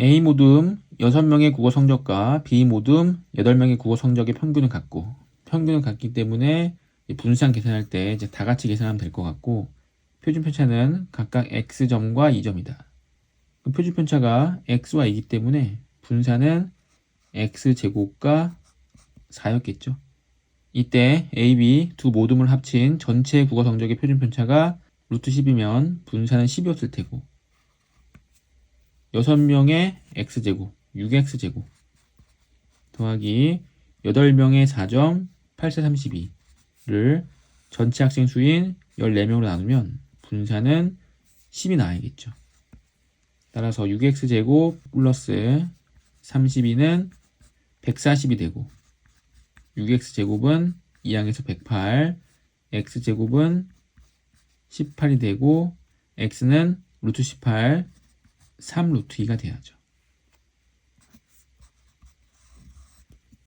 A 모듬 6명의 국어 성적과 B 모듬 8명의 국어 성적의 평균을 갖고 평균을 갖기 때문에 이 분산 계산할 때 이제 다 같이 계산하면 될 것 같고 표준 편차는 각각 x점과 2점이다. 그 표준 편차가 x와 2이기 때문에 분산은 x제곱과 4였겠죠. 이때 A, B 두 모둠을 합친 전체 국어 성적의 표준 편차가 루트 10이면 분산은 10이었을 테고 6명의 x제곱, 6x제곱 더하기 8명의 4점, 8세 32를 전체 학생 수인 14명으로 나누면 분산은 10이 나와야겠죠. 따라서 6x제곱 플러스 32는 140이 되고 6x제곱은 2항에서 108, x제곱은 18이 되고 x는 루트 18, 3 루트 2가 돼야죠.